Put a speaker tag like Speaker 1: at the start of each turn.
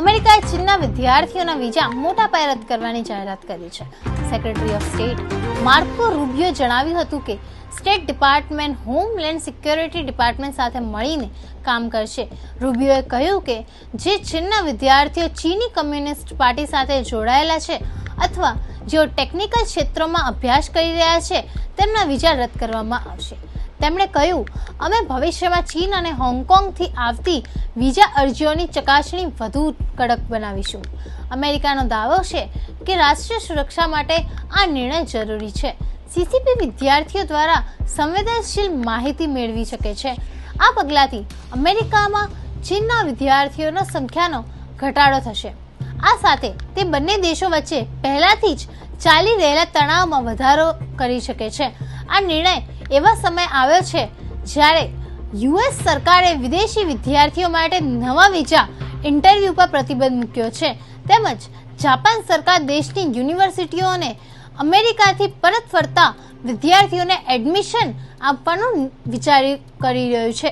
Speaker 1: અમેરિકાએ ચીનના વિદ્યાર્થીઓના વિઝા મોટા પાયે રદ કરવાની જાહેરાત કરી છે. Secretary of state Marco Rubio જણાવ્યું હતું કે state department homeland security department સાથે મળીને કામ કરશે. રૂબિયોએ કહ્યું કે, જે ચીનના વિદ્યાર્થીઓ ચીની કમ્યુનિસ્ટ પાર્ટી સાથે જોડાયેલા છે અથવા જેઓ ટેકનિકલ ક્ષેત્રોમાં અભ્યાસ કરી રહ્યા છે, તેમના વિઝા રદ કરવામાં આવશે. તેમણે કહ્યું, અમે ભવિષ્યમાં ચીન અને હોંગકોંગથી આવતી વિઝા અરજીઓની ચકાસણી વધુ કડક બનાવીશું. અમેરિકાનો દાવો છે કે રાષ્ટ્રીય સુરક્ષા માટે આ નિર્ણય જરૂરી છે. સીસીપી વિદ્યાર્થીઓ દ્વારા સંવેદનશીલ માહિતી મેળવી શકે છે. આ પગલાંથી અમેરિકામાં ચીનના વિદ્યાર્થીઓના સંખ્યાનો ઘટાડો થશે. આ સાથે તે બંને દેશો વચ્ચે પહેલાથી જ ચાલી રહેલા તણાવમાં વધારો કરી શકે છે. આ નિર્ણય એવા સમય આવ્યો છે જ્યારે યુએસ સરકારે વિદેશી વિદ્યાર્થીઓ માટે નવા વિઝા ઇન્ટરવ્યૂ પર પ્રતિબંધ મૂક્યો છે. તેમજ જાપાન સરકાર દેશની યુનિવર્સિટીઓને અમેરિકાથી પરત ફરતા વિદ્યાર્થીઓને એડમિશન આપવાનું વિચારી કરી રહ્યું છે.